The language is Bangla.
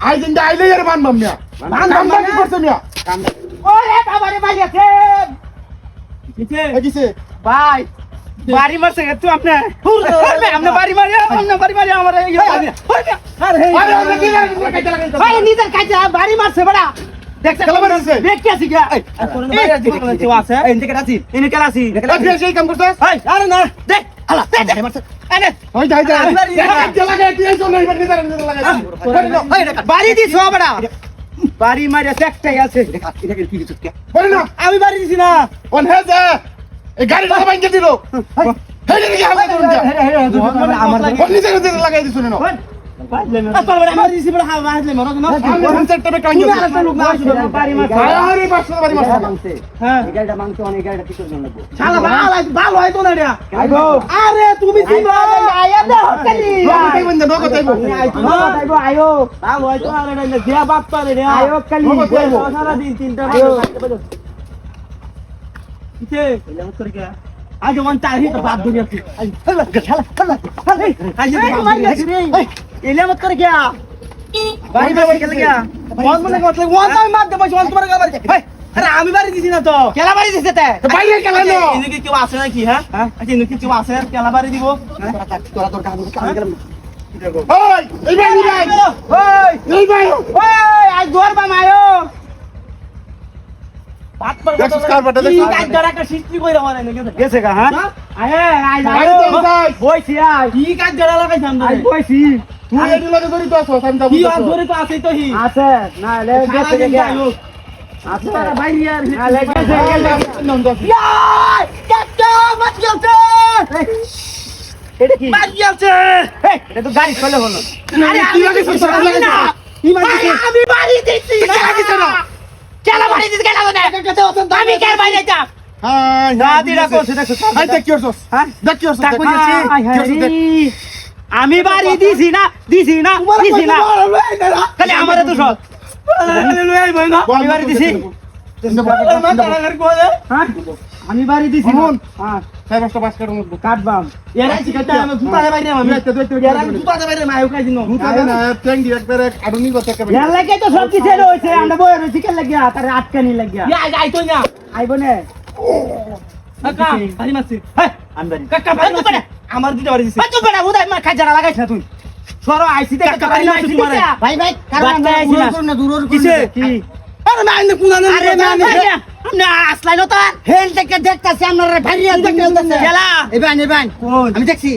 আই দিন আইলে এর মান মামিয়া মান মামিয়া কি করছে মিয়া এদিছে ভাই বাড়ি মারছে কে তুই আপনি আপনি বাড়ি মারি আপনি বাড়ি মারি আমার এই আরে আরে কি লাগে কাইতে লাগাইতে ভাই নিজের কাছে বাড়ি মারছে বড়া দেখছে কেলা মারছে? দেখতে আছি গা কেউ আছে এনে কেলা আছি এনে কেলা আছি আপনি সেই কাম করছস ভাই আরে না দেখ আলা দেখ দেখ মারছে এনে ওই যাই যাই আমি বাড়ি যাই। কাইতে লাগাই কি এই জন্য এবার নিজে নিজে লাগাই বাড়ি দিছ বড়া বাড়ি মারি একটাই আছে বলে না আমি বাড়ি দিছি না হে যে এই গাড়িটা বাইকে দিল হেই রে কি হালা আমার লাগাই দিছ না আমার হ্যাঁ হয় হয় হয় তিনটা আজ ওয়ান চাহি তো বাপ দুনিয়া কি আই শালা শালা শালা আজ এলাম করে কে বাড়ি বাড়ি গেল কে ওয়ান মনে করতে ওয়ান আমি মার দেব ওয়ান তোমার গাবার আরে আমি বাড়ি দিছি না তো কেলা বাড়ি দিছে তে তো বাইরে কেন নো ইনুকি কেউ আছে নাকি হ্যাঁ আচ্ছা ইনুকি কেউ আছে কেলা বাড়ি দিব তোরা তোর কাম কাম গেলাম ওই এই ভাই ভাই ওই এই ভাই ওই আজ দোয়ার বাম আয়ো ভাত পর দেখছিস কার বাটা দেখছিস? কি কাজ ধরা একটা সৃষ্টি কইরা মানে নাকি গেছে কা হ্যাঁ আয় আয় বাড়ি তো যাই বইছি আয় কি কাজ ধরা লাগাই জান আয় বইছি তুই এটি লাগে ধরি তো আছো আমি কি যাব আর ধরে তো তো হি? আছে না লে গেছে গে আছে। তারা বাইরে আর না লে গেছে গেছে। ইয়াই কাটা মাছ গেছে এটা কি? মাছ গেছে এটা তো গাড়ি চলে হলো। আরে কি দিছি সরকার আমি লাগে না কি মানে ভাই, আমি বাড়ি দিছি কে লাগিছে না? কেলা বাড়ি দিছি কেলা না। আমি কে বাইরে যা হ্যাঁ দাদি রাখো সেটা আই দেখ। কি করছস হ্যাঁ? দেখ কি করছস দেখ কি করছস আমি বাড়ি দিছি না দিছি না দিছি না। খালি আমার তো সব আমি বাড়ি দিছি। হ্যাঁ? আমি বাড়ি দিছি হ্যাঁ। কাটবাম আমি। বাইরে আমি। বাইরে একবারে আডুনি কথা কবে এর লাগে তো সব কিছু আমরা কে লাগিয়া তার আটকানি লাগিয়া ইয়া আইতো না। আইবো না। কাকা বাড়ি মারছি। হ্যাঁ। আমি বাড়ি। কাকা বাড়ি মারছি। আমার দিতে পারিস তুই বেটা উদয় মার খাজারা লাগাইছ না তুই সরো আইসি দেখে তো না আইছি মারে ভাই ভাই কারণ না আইছি না না দূরর কিসে কি আরে না আইনে কোন না আরে না না আসলাই না তো হেল থেকে দেখতাছি আপনারা ভাইয়া দেখতে দেখতাছে গেলা এবান এবান কোন আমি দেখছি